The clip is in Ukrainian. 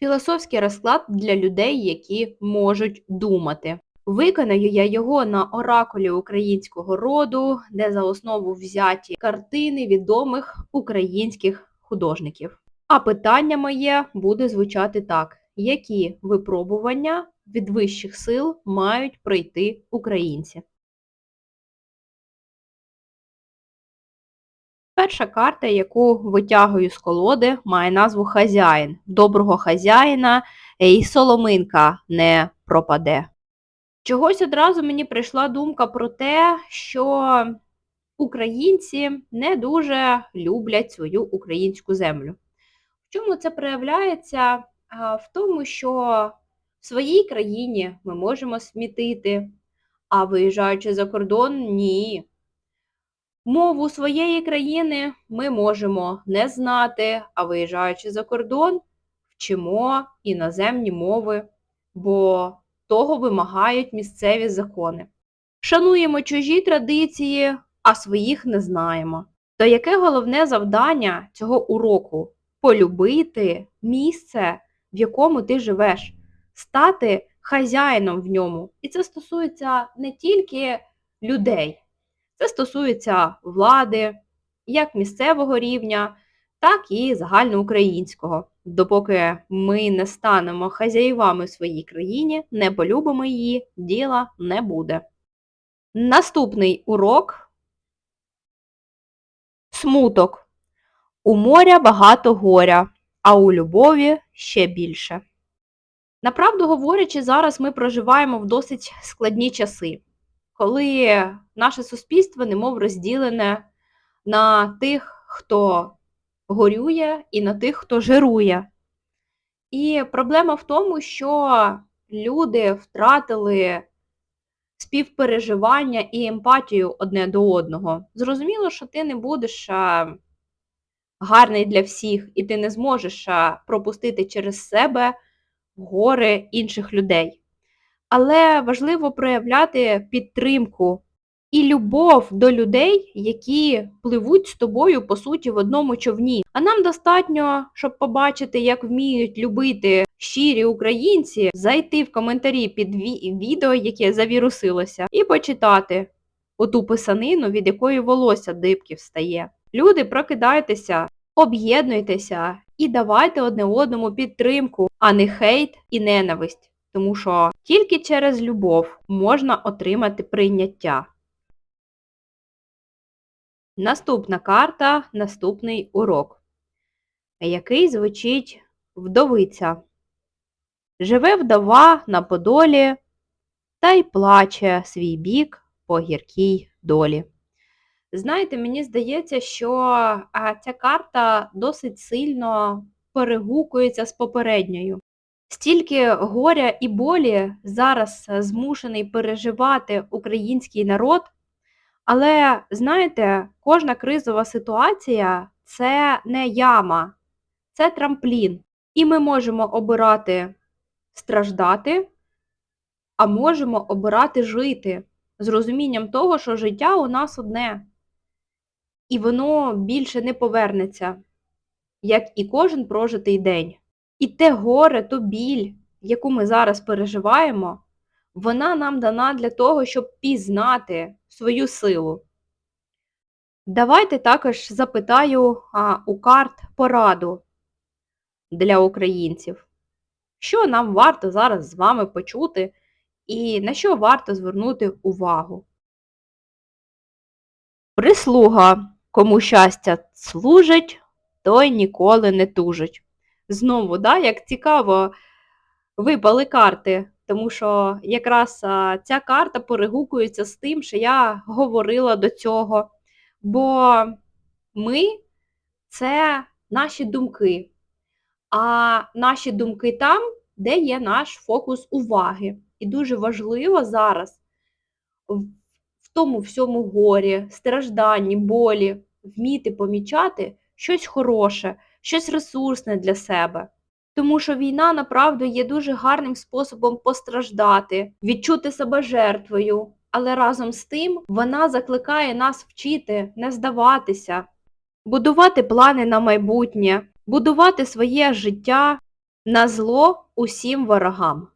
Філософський розклад для людей, які можуть думати. Виконаю я його на оракулі українського роду, де за основу взяті картини відомих українських художників. А питання моє буде звучати так: які випробування від вищих сил мають пройти українці? Перша карта, яку витягую з колоди, має назву Хазяїн. Доброго хазяїна і соломинка не пропаде. Чогось одразу мені прийшла думка про те, що українці не дуже люблять свою українську землю. В чому це проявляється? В тому, що в своїй країні ми можемо смітити, а виїжджаючи за кордон, ні. Мову своєї країни ми можемо не знати, а виїжджаючи за кордон, вчимо іноземні мови, бо того вимагають місцеві закони. Шануємо чужі традиції, а своїх не знаємо. То яке головне завдання цього уроку полюбити місце, в якому ти живеш, стати хазяїном в ньому. І це стосується не тільки людей. Це стосується влади, як місцевого рівня, так і загальноукраїнського. Допоки ми не станемо хазяївами в своїй країні, не полюбимо її, діла не буде. Наступний урок смуток. У моря багато горя, а у любові ще більше. Направду говорячи, зараз ми проживаємо в досить складні часи коли наше суспільство немов розділене на тих, хто горює, і на тих, хто жирує. І проблема в тому, що люди втратили співпереживання і емпатію одне до одного. Зрозуміло, що ти не будеш гарний для всіх, і ти не зможеш пропустити через себе гори інших людей але важливо проявляти підтримку і любов до людей, які пливуть з тобою, по суті, в одному човні. А нам достатньо, щоб побачити, як вміють любити щирі українці, зайти в коментарі під відео, яке завірусилося, і почитати оту писанину, від якої волосся дибки встає. Люди, прокидайтеся, об'єднуйтеся і давайте одне одному підтримку, а не хейт і ненависть тому що тільки через любов можна отримати прийняття. Наступна карта, наступний урок, який звучить вдовиця. Живе вдова на подолі та й плаче свій бік по гіркій долі. Знаєте, мені здається, що ця карта досить сильно перегукується з попередньою. Стільки горя і болі зараз е, змушений переживати український народ, але знаєте, кожна кризова ситуація це не яма, це трамплін. І ми можемо обирати страждати, а можемо обирати жити з розумінням того, що життя у нас одне, і воно більше не повернеться, як і кожен прожитий день. І те горе, ту біль, яку ми зараз переживаємо, вона нам дана для того, щоб пізнати свою силу. Давайте також запитаю а, у карт пораду для українців, що нам варто зараз з вами почути і на що варто звернути увагу. Прислуга, кому щастя служить, той ніколи не тужить знову, да, як цікаво випали карти, тому що якраз ця карта перегукується з тим, що я говорила до цього. Бо ми це наші думки, а наші думки там, де є наш фокус уваги. І дуже важливо зараз в тому всьому горі, стражданні, болі, вміти помічати щось хороше, щось ресурсне для себе. Тому що війна направду є дуже гарним способом постраждати, відчути себе жертвою, але разом з тим вона закликає нас вчити, не здаватися, будувати плани на майбутнє, будувати своє життя, На зло усім ворогам.